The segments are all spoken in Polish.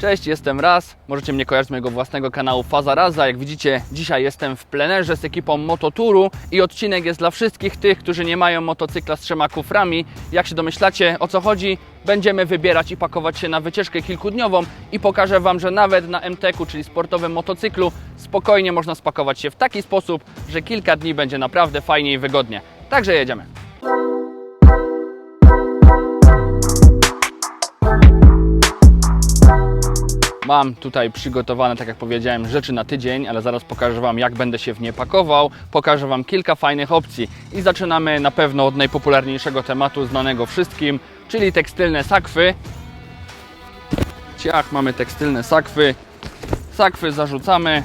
Cześć, jestem Raz. Możecie mnie kojarzyć z mojego własnego kanału Faza Raza. Jak widzicie, dzisiaj jestem w plenerze z ekipą Mototuru i odcinek jest dla wszystkich tych, którzy nie mają motocykla z trzema kuframi. Jak się domyślacie, o co chodzi? Będziemy wybierać i pakować się na wycieczkę kilkudniową i pokażę Wam, że nawet na MTK-u, czyli sportowym motocyklu, spokojnie można spakować się w taki sposób, że kilka dni będzie naprawdę fajnie i wygodnie. Także jedziemy. Mam tutaj przygotowane, tak jak powiedziałem, rzeczy na tydzień, ale zaraz pokażę Wam, jak będę się w nie pakował. Pokażę Wam kilka fajnych opcji i zaczynamy na pewno od najpopularniejszego tematu, znanego wszystkim, czyli tekstylne sakwy. Ciach, mamy tekstylne sakwy. Sakwy zarzucamy.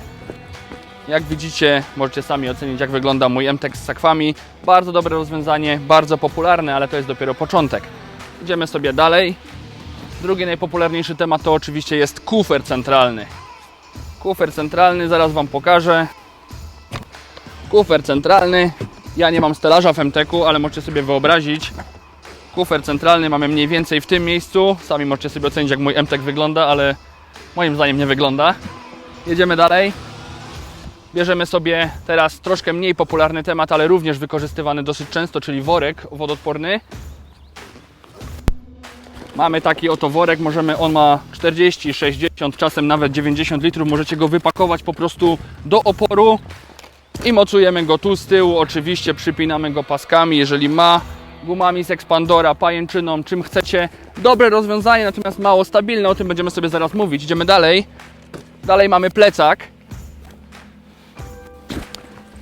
Jak widzicie, możecie sami ocenić, jak wygląda mój MTEK z sakwami. Bardzo dobre rozwiązanie, bardzo popularne, ale to jest dopiero początek. Idziemy sobie dalej. Drugi najpopularniejszy temat to oczywiście jest kufer centralny. Kufer centralny, zaraz Wam pokażę. Kufer centralny. Ja nie mam stelaża w MTK-u, ale możecie sobie wyobrazić. Kufer centralny mamy mniej więcej w tym miejscu. Sami możecie sobie ocenić, jak mój MTK wygląda, ale moim zdaniem nie wygląda. Jedziemy dalej. Bierzemy sobie teraz troszkę mniej popularny temat, ale również wykorzystywany dosyć często, czyli worek wodoodporny. Mamy taki oto worek, możemy, on ma 40, 60, czasem nawet 90 litrów. Możecie go wypakować po prostu do oporu i mocujemy go tu z tyłu. Oczywiście przypinamy go paskami, jeżeli ma gumami z ekspandora, pajęczyną, czym chcecie. Dobre rozwiązanie, natomiast mało stabilne, o tym będziemy sobie zaraz mówić. Idziemy dalej. Dalej mamy plecak.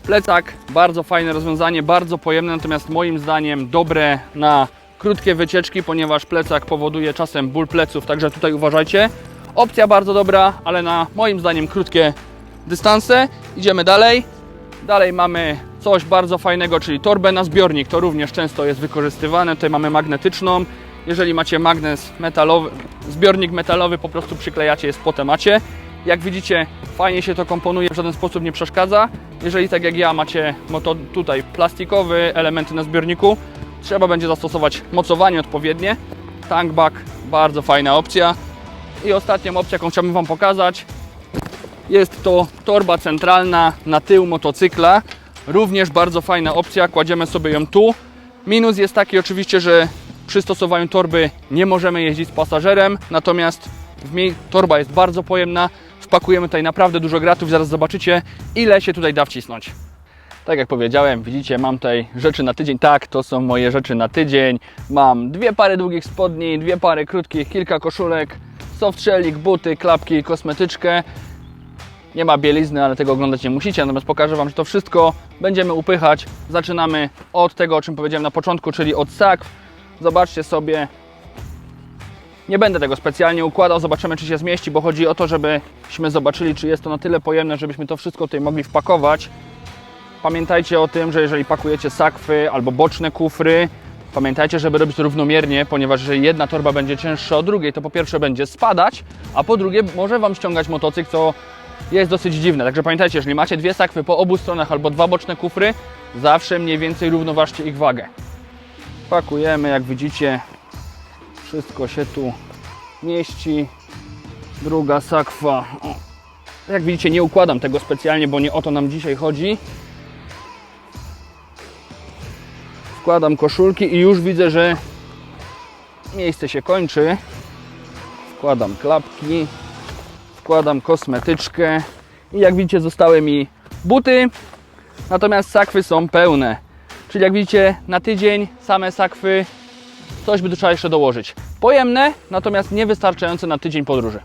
Plecak, bardzo fajne rozwiązanie, bardzo pojemne, natomiast moim zdaniem dobre na krótkie wycieczki, ponieważ plecak powoduje czasem ból pleców, także tutaj uważajcie. Opcja bardzo dobra, ale na moim zdaniem krótkie dystanse. Idziemy dalej. Dalej mamy coś bardzo fajnego, czyli torbę na zbiornik. To również często jest wykorzystywane. Tutaj mamy magnetyczną. Jeżeli macie magnes metalowy, zbiornik metalowy, po prostu przyklejacie je z potemacie. Jak widzicie, fajnie się to komponuje, w żaden sposób nie przeszkadza. Jeżeli tak jak ja macie moto tutaj plastikowy, elementy na zbiorniku, trzeba będzie zastosować mocowanie odpowiednie. Tankback, bardzo fajna opcja. I ostatnią opcją, jaką chciałbym Wam pokazać, jest to torba centralna na tył motocykla. Również bardzo fajna opcja, kładziemy sobie ją tu. Minus jest taki oczywiście, że przy stosowaniu torby nie możemy jeździć z pasażerem, natomiast w niej torba jest bardzo pojemna. Wpakujemy tutaj naprawdę dużo gratów, zaraz zobaczycie ile się tutaj da wcisnąć. Tak jak powiedziałem, widzicie, mam tutaj rzeczy na tydzień. Tak, to są moje rzeczy na tydzień. Mam dwie pary długich spodni, dwie pary krótkich, kilka koszulek, softshellik, buty, klapki, kosmetyczkę. Nie ma bielizny, ale tego oglądać nie musicie, natomiast pokażę Wam, że to wszystko będziemy upychać. Zaczynamy od tego, o czym powiedziałem na początku, czyli od sakw. Zobaczcie sobie. Nie będę tego specjalnie układał, zobaczymy czy się zmieści, bo chodzi o to, żebyśmy zobaczyli, czy jest to na tyle pojemne, żebyśmy to wszystko tutaj mogli wpakować. Pamiętajcie o tym, że jeżeli pakujecie sakwy albo boczne kufry, pamiętajcie, żeby robić to równomiernie, ponieważ jeżeli jedna torba będzie cięższa od drugiej, to po pierwsze będzie spadać, a po drugie może Wam ściągać motocykl, co jest dosyć dziwne. Także pamiętajcie, jeżeli macie dwie sakwy po obu stronach albo dwa boczne kufry, zawsze mniej więcej równoważcie ich wagę. Pakujemy, jak widzicie, wszystko się tu mieści. Druga sakwa. Jak widzicie, nie układam tego specjalnie, bo nie o to nam dzisiaj chodzi. Wkładam koszulki i już widzę, że miejsce się kończy. Wkładam klapki, wkładam kosmetyczkę i jak widzicie zostały mi buty, natomiast sakwy są pełne. Czyli jak widzicie na tydzień same sakwy, coś by trzeba jeszcze dołożyć. Pojemne, natomiast niewystarczające na tydzień podróży.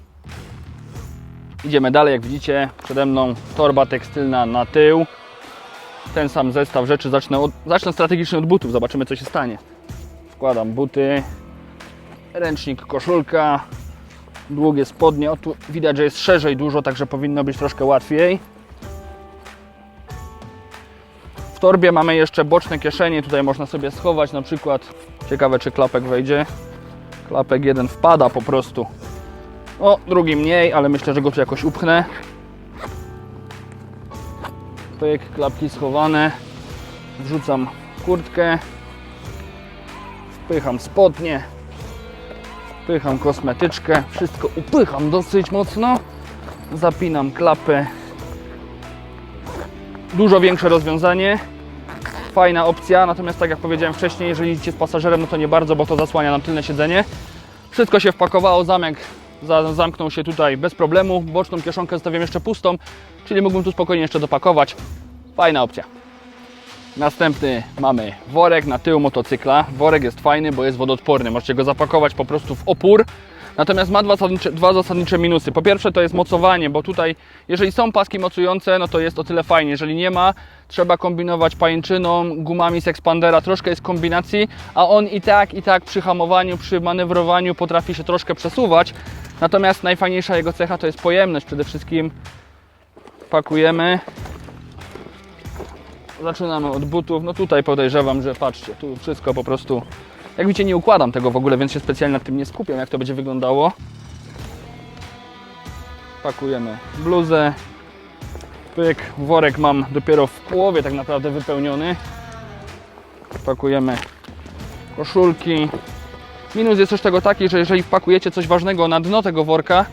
Idziemy dalej, jak widzicie przede mną torba tekstylna na tył ten sam zestaw rzeczy. Zacznę, od, zacznę strategicznie od butów, zobaczymy co się stanie. Wkładam buty, ręcznik, koszulka, długie spodnie. O, tu widać, że jest szerzej dużo, także powinno być troszkę łatwiej. W torbie mamy jeszcze boczne kieszenie, tutaj można sobie schować na przykład, ciekawe czy klapek wejdzie. Klapek jeden wpada po prostu. O, drugi mniej, ale myślę, że go tu jakoś upchnę. Pyk, klapki schowane. Wrzucam kurtkę. Wpycham spodnie. Wpycham kosmetyczkę, wszystko upycham dosyć mocno. Zapinam klapę. Dużo większe rozwiązanie. Fajna opcja, natomiast tak jak powiedziałem wcześniej, jeżeli idziecie z pasażerem, no to nie bardzo, bo to zasłania nam tylne siedzenie. Wszystko się wpakowało, zamek za, zamknął się tutaj bez problemu. Boczną kieszonkę zostawiam jeszcze pustą, czyli mógłbym tu spokojnie jeszcze dopakować. Fajna opcja. Następny mamy worek na tył motocykla. Worek jest fajny, bo jest wodoodporny. Możecie go zapakować po prostu w opór. Natomiast ma dwa zasadnicze, dwa zasadnicze minusy. Po pierwsze to jest mocowanie, bo tutaj jeżeli są paski mocujące, no to jest o tyle fajnie. Jeżeli nie ma, trzeba kombinować pajęczyną, gumami z ekspandera, troszkę jest kombinacji, a on i tak, i tak przy hamowaniu, przy manewrowaniu potrafi się troszkę przesuwać. Natomiast najfajniejsza jego cecha to jest pojemność. Przede wszystkim pakujemy, Zaczynamy od butów. No tutaj podejrzewam, że patrzcie, tu wszystko po prostu. Jak widzicie, nie układam tego w ogóle, więc się specjalnie nad tym nie skupiam, jak to będzie wyglądało. Pakujemy bluzę. Pyk, worek mam dopiero w połowie tak naprawdę wypełniony. Pakujemy koszulki. Minus jest też tego taki, że jeżeli wpakujecie coś ważnego na dno tego worka,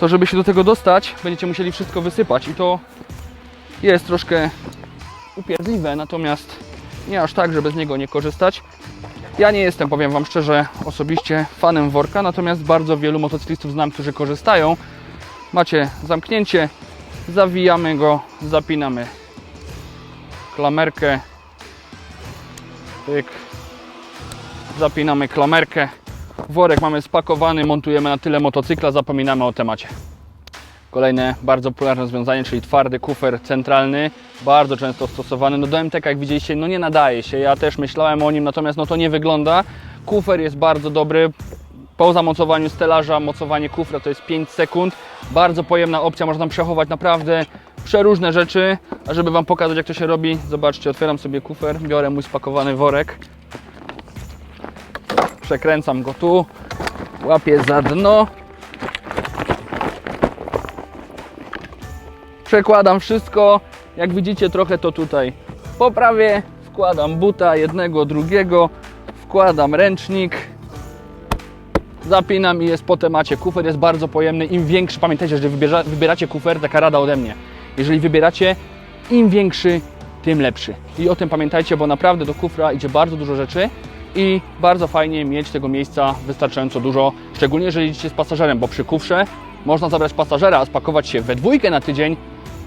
to żeby się do tego dostać, będziecie musieli wszystko wysypać i to jest troszkę upierdliwe, natomiast nie aż tak, żeby z niego nie korzystać. Ja nie jestem, powiem Wam szczerze, osobiście fanem worka, natomiast bardzo wielu motocyklistów znam, którzy korzystają. Macie zamknięcie, zawijamy go, zapinamy klamerkę, pyk, zapinamy klamerkę, worek mamy spakowany, montujemy na tyle motocykla, zapominamy o temacie. Kolejne bardzo popularne rozwiązanie, czyli twardy kufer centralny, bardzo często stosowany. No do MTK, jak widzieliście, no nie nadaje się. Ja też myślałem o nim, natomiast no to nie wygląda. Kufer jest bardzo dobry. Po zamocowaniu stelaża, mocowanie kufra to jest 5 sekund. Bardzo pojemna opcja, można przechować naprawdę przeróżne rzeczy. A żeby Wam pokazać, jak to się robi, zobaczcie, otwieram sobie kufer, biorę mój spakowany worek. Przekręcam go tu, łapię za dno, przekładam wszystko. Jak widzicie, trochę to tutaj poprawię. Wkładam buta jednego, drugiego, wkładam ręcznik, zapinam i jest po temacie. Kufer jest bardzo pojemny. Im większy, pamiętajcie, że wybiera, wybieracie kufer, taka rada ode mnie. Jeżeli wybieracie, im większy, tym lepszy. I o tym pamiętajcie, bo naprawdę do kufra idzie bardzo dużo rzeczy i bardzo fajnie mieć tego miejsca wystarczająco dużo, szczególnie jeżeli idziecie z pasażerem, bo przy kufrze można zabrać pasażera, a spakować się we dwójkę na tydzień,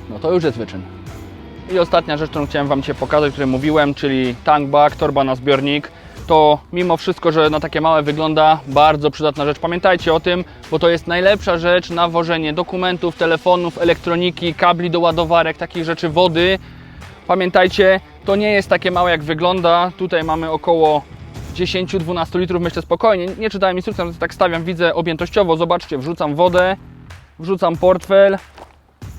no to już jest wyczyn. I ostatnia rzecz, którą chciałem Wam pokazać, o której mówiłem, czyli tankbag, torba na zbiornik. To mimo wszystko, że na takie małe wygląda, bardzo przydatna rzecz. Pamiętajcie o tym, bo to jest najlepsza rzecz na wożenie dokumentów, telefonów, elektroniki, kabli do ładowarek, takich rzeczy, wody. Pamiętajcie, to nie jest takie małe jak wygląda. Tutaj mamy około 10-12 litrów, myślę spokojnie. Nie czytałem instrukcji, ale tak stawiam, widzę objętościowo. Zobaczcie, wrzucam wodę, wrzucam portfel,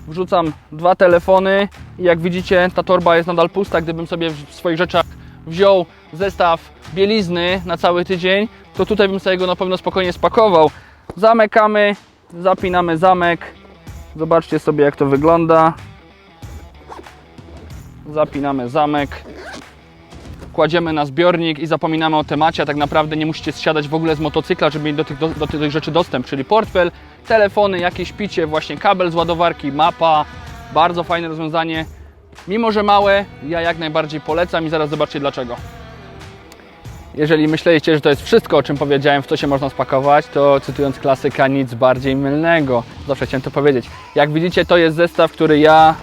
wrzucam dwa telefony i jak widzicie ta torba jest nadal pusta. Gdybym sobie w swoich rzeczach wziął zestaw bielizny na cały tydzień, to tutaj bym sobie go na pewno spokojnie spakował. Zamykamy, zapinamy zamek. Zobaczcie sobie jak to wygląda. Zapinamy zamek. Kładziemy na zbiornik i zapominamy o temacie, a tak naprawdę nie musicie zsiadać w ogóle z motocykla, żeby mieć do tych, do, do tych rzeczy dostęp, czyli portfel, telefony, jakieś picie, właśnie kabel z ładowarki, mapa. Bardzo fajne rozwiązanie. Mimo, że małe, ja jak najbardziej polecam i zaraz zobaczcie dlaczego. Jeżeli myśleliście, że to jest wszystko, o czym powiedziałem, w co się można spakować, to cytując klasyka, nic bardziej mylnego. Zawsze chciałem to powiedzieć. Jak widzicie, to jest zestaw, który ja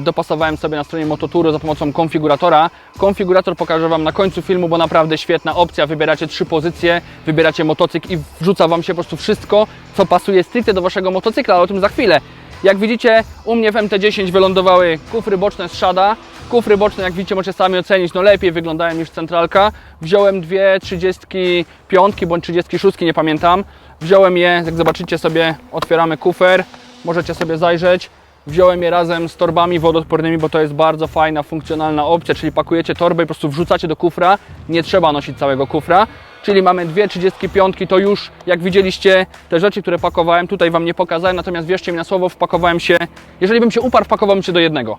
dopasowałem sobie na stronie Mototuru za pomocą konfiguratora. Konfigurator pokażę Wam na końcu filmu, bo naprawdę świetna opcja. Wybieracie trzy pozycje, wybieracie motocykl i wrzuca Wam się po prostu wszystko, co pasuje stricte do Waszego motocykla, ale o tym za chwilę. Jak widzicie, u mnie w MT-10 wylądowały kufry boczne z Shada. Kufry boczne, jak widzicie, możecie sami ocenić, no lepiej wyglądają niż centralka. Wziąłem dwie 35 bądź 36, nie pamiętam. Wziąłem je, jak zobaczycie sobie, otwieramy kufer, możecie sobie zajrzeć. Wziąłem je razem z torbami wodoodpornymi, bo to jest bardzo fajna, funkcjonalna opcja, czyli pakujecie torbę i po prostu wrzucacie do kufra, nie trzeba nosić całego kufra. Czyli mamy dwie 35, to już jak widzieliście te rzeczy, które pakowałem, tutaj Wam nie pokazałem, natomiast wierzcie mi na słowo, wpakowałem się, jeżeli bym się uparł, wpakowałbym się do jednego.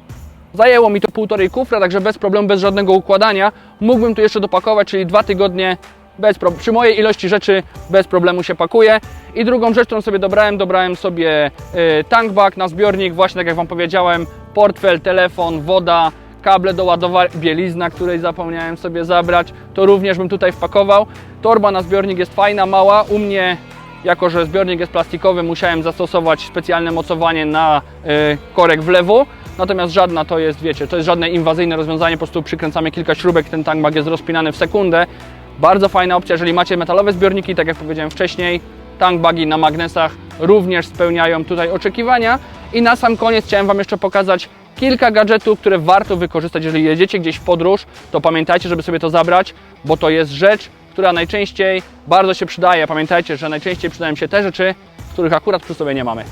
Zajęło mi to półtorej kufra, także bez problemu, bez żadnego układania. Mógłbym tu jeszcze dopakować, czyli dwa tygodnie bez przy mojej ilości rzeczy bez problemu się pakuje. I drugą rzecz, którą sobie dobrałem, dobrałem sobie y, tankbag na zbiornik, właśnie tak jak Wam powiedziałem, portfel, telefon, woda, kable do ładowania, bielizna, której zapomniałem sobie zabrać, to również bym tutaj wpakował. Torba na zbiornik jest fajna, mała, u mnie jako że zbiornik jest plastikowy, musiałem zastosować specjalne mocowanie na y, korek w lewo. Natomiast żadna to jest, wiecie, to jest żadne inwazyjne rozwiązanie, po prostu przykręcamy kilka śrubek, ten tankbag jest rozpinany w sekundę. Bardzo fajna opcja, jeżeli macie metalowe zbiorniki, tak jak powiedziałem wcześniej, tankbagi na magnesach również spełniają tutaj oczekiwania. I na sam koniec chciałem Wam jeszcze pokazać kilka gadżetów, które warto wykorzystać, jeżeli jedziecie gdzieś w podróż, to pamiętajcie, żeby sobie to zabrać, bo to jest rzecz, która najczęściej bardzo się przydaje. Pamiętajcie, że najczęściej przydają się te rzeczy, których akurat przy sobie nie mamy.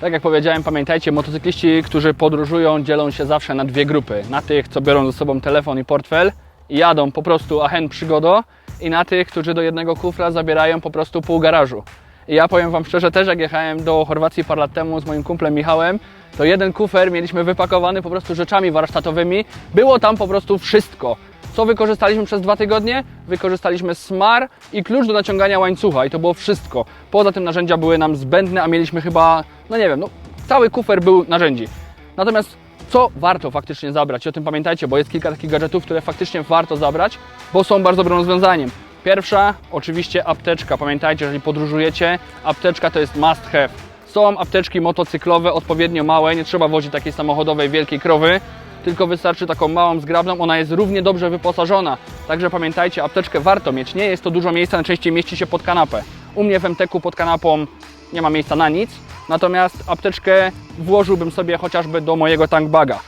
Tak jak powiedziałem, pamiętajcie, motocykliści, którzy podróżują, dzielą się zawsze na dwie grupy. Na tych, co biorą ze sobą telefon i portfel jadą po prostu ahen przygodo i na tych, którzy do jednego kufra zabierają po prostu pół garażu. I ja powiem Wam szczerze, też jak jechałem do Chorwacji parę lat temu z moim kumplem Michałem, to jeden kufer mieliśmy wypakowany po prostu rzeczami warsztatowymi. Było tam po prostu wszystko. Co wykorzystaliśmy przez dwa tygodnie? Wykorzystaliśmy smar i klucz do naciągania łańcucha i to było wszystko. Poza tym narzędzia były nam zbędne, a mieliśmy chyba, no nie wiem, no cały kufer był narzędzi. Natomiast co warto faktycznie zabrać? I o tym pamiętajcie, bo jest kilka takich gadżetów, które faktycznie warto zabrać, bo są bardzo dobrym rozwiązaniem. Pierwsza, oczywiście apteczka. Pamiętajcie, jeżeli podróżujecie, apteczka to jest must have. Są apteczki motocyklowe odpowiednio małe, nie trzeba wozić takiej samochodowej wielkiej krowy, tylko wystarczy taką małą zgrabną, ona jest równie dobrze wyposażona. Także pamiętajcie, apteczkę warto mieć. Nie jest to dużo miejsca, najczęściej mieści się pod kanapę. U mnie w MTK pod kanapą nie ma miejsca na nic, natomiast apteczkę włożyłbym sobie chociażby do mojego tankbaga.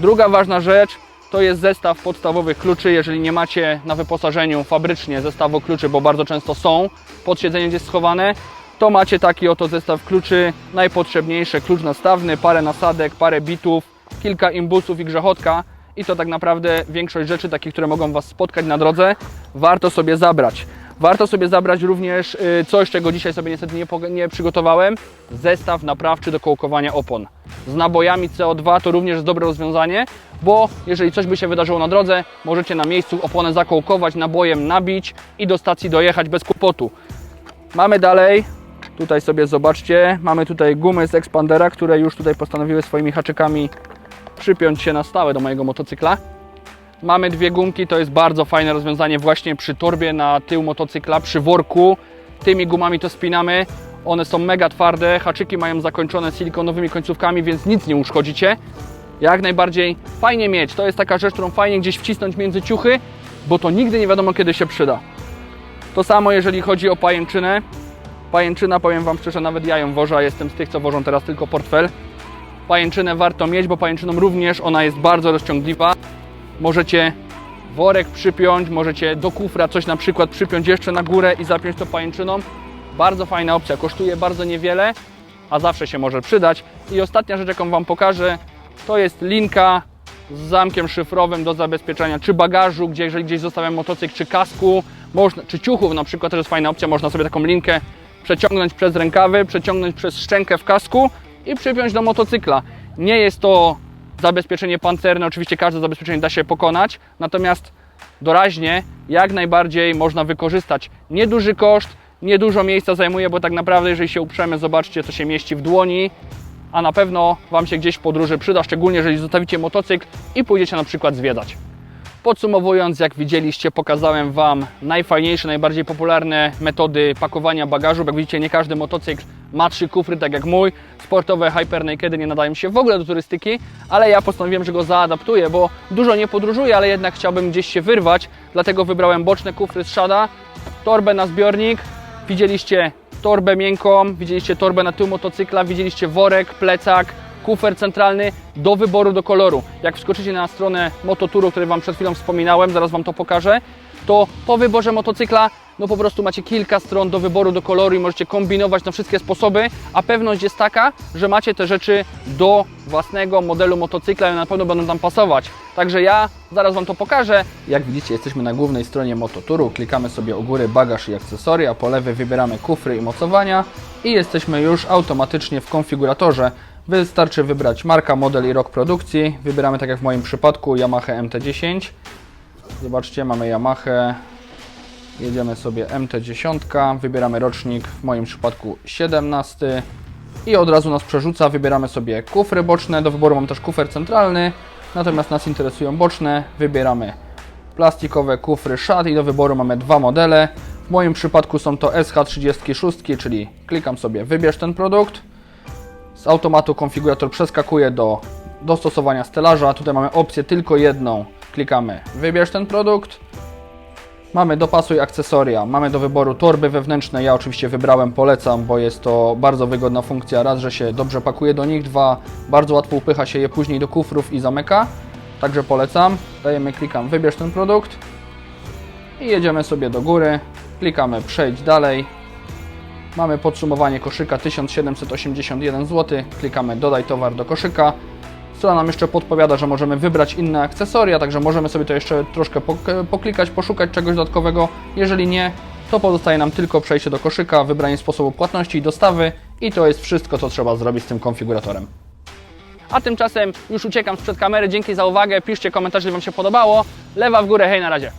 Druga ważna rzecz to jest zestaw podstawowych kluczy. Jeżeli nie macie na wyposażeniu fabrycznie zestawu kluczy, bo bardzo często są pod siedzeniem gdzieś schowane, to macie taki oto zestaw kluczy, najpotrzebniejsze, klucz nastawny, parę nasadek, parę bitów, kilka imbusów i grzechotka i to tak naprawdę większość rzeczy takich, które mogą Was spotkać na drodze, warto sobie zabrać. Warto sobie zabrać również y, coś, czego dzisiaj sobie niestety nie, nie przygotowałem, zestaw naprawczy do kołkowania opon. Z nabojami CO2 to również jest dobre rozwiązanie, bo jeżeli coś by się wydarzyło na drodze, możecie na miejscu oponę zakołkować, nabojem nabić i do stacji dojechać bez kłopotu. Mamy dalej, tutaj sobie zobaczcie, mamy tutaj gumy z Expandera, które już tutaj postanowiły swoimi haczykami przypiąć się na stałe do mojego motocykla. Mamy dwie gumki, to jest bardzo fajne rozwiązanie właśnie przy torbie na tył motocykla, przy worku. Tymi gumami to spinamy. One są mega twarde, haczyki mają zakończone silikonowymi końcówkami, więc nic nie uszkodzicie. Jak najbardziej fajnie mieć. To jest taka rzecz, którą fajnie gdzieś wcisnąć między ciuchy, bo to nigdy nie wiadomo kiedy się przyda. To samo jeżeli chodzi o pajęczynę. Pajęczyna, powiem Wam szczerze, nawet ja ją wożę, a jestem z tych, co wożą teraz tylko portfel. Pajęczynę warto mieć, bo pajęczyną również ona jest bardzo rozciągliwa. Możecie worek przypiąć, możecie do kufra coś na przykład przypiąć jeszcze na górę i zapiąć to pajęczyną. Bardzo fajna opcja, kosztuje bardzo niewiele, a zawsze się może przydać. I ostatnia rzecz, jaką Wam pokażę, to jest linka z zamkiem szyfrowym do zabezpieczenia czy bagażu, gdzie jeżeli gdzieś zostawiam motocykl, czy kasku, można, czy ciuchów na przykład, to jest fajna opcja, można sobie taką linkę przeciągnąć przez rękawy, przeciągnąć przez szczękę w kasku i przypiąć do motocykla. Nie jest to zabezpieczenie pancerne, oczywiście każde zabezpieczenie da się pokonać, natomiast doraźnie jak najbardziej można wykorzystać. Nieduży koszt, niedużo miejsca zajmuje, bo tak naprawdę jeżeli się uprzemy, zobaczcie co się mieści w dłoni, a na pewno Wam się gdzieś w podróży przyda, szczególnie jeżeli zostawicie motocykl i pójdziecie na przykład zwiedzać. Podsumowując, jak widzieliście, pokazałem Wam najfajniejsze, najbardziej popularne metody pakowania bagażu. Jak widzicie, nie każdy motocykl ma trzy kufry, tak jak mój. Sportowe Hyper Nakedy nie nadają się w ogóle do turystyki, ale ja postanowiłem, że go zaadaptuję, bo dużo nie podróżuję, ale jednak chciałbym gdzieś się wyrwać, dlatego wybrałem boczne kufry z Shada, torbę na zbiornik, widzieliście torbę miękką, widzieliście torbę na tył motocykla, widzieliście worek, plecak, kufer centralny do wyboru do koloru. Jak wskoczycie na stronę Mototuru, o której Wam przed chwilą wspominałem, zaraz Wam to pokażę, to po wyborze motocykla no po prostu macie kilka stron do wyboru do koloru i możecie kombinować na wszystkie sposoby, a pewność jest taka, że macie te rzeczy do własnego modelu motocykla i na pewno będą tam pasować. Także ja zaraz Wam to pokażę. Jak widzicie, jesteśmy na głównej stronie Mototuru, klikamy sobie u góry bagaż i akcesoria, po lewej wybieramy kufry i mocowania i jesteśmy już automatycznie w konfiguratorze. Wystarczy wybrać marka, model i rok produkcji. Wybieramy tak jak w moim przypadku Yamaha MT-10. Zobaczcie, mamy Yamaha Jedziemy sobie MT10, wybieramy rocznik, w moim przypadku 17 i od razu nas przerzuca. Wybieramy sobie kufry boczne, do wyboru mam też kufer centralny, natomiast nas interesują boczne. Wybieramy plastikowe kufry szat i do wyboru mamy dwa modele. W moim przypadku są to SH36, czyli klikam sobie wybierz ten produkt. Z automatu konfigurator przeskakuje do dostosowania stelaża. Tutaj mamy opcję tylko jedną. Klikamy wybierz ten produkt. Mamy dopasuj akcesoria, mamy do wyboru torby wewnętrzne. Ja oczywiście wybrałem, polecam, bo jest to bardzo wygodna funkcja. Raz, że się dobrze pakuje do nich, dwa, bardzo łatwo upycha się je później do kufrów i zamyka. Także polecam. Dajemy klikam wybierz ten produkt i jedziemy sobie do góry. Klikamy przejdź dalej. Mamy podsumowanie koszyka 1781 zł. Klikamy dodaj towar do koszyka. Strona nam jeszcze podpowiada, że możemy wybrać inne akcesoria, także możemy sobie to jeszcze troszkę pok- poklikać, poszukać czegoś dodatkowego. Jeżeli nie, to pozostaje nam tylko przejście do koszyka, wybranie sposobu płatności i dostawy i to jest wszystko, co trzeba zrobić z tym konfiguratorem. A tymczasem już uciekam sprzed kamery. Dzięki za uwagę. Piszcie komentarze, jeżeli Wam się podobało. Lewa w górę, hej na razie.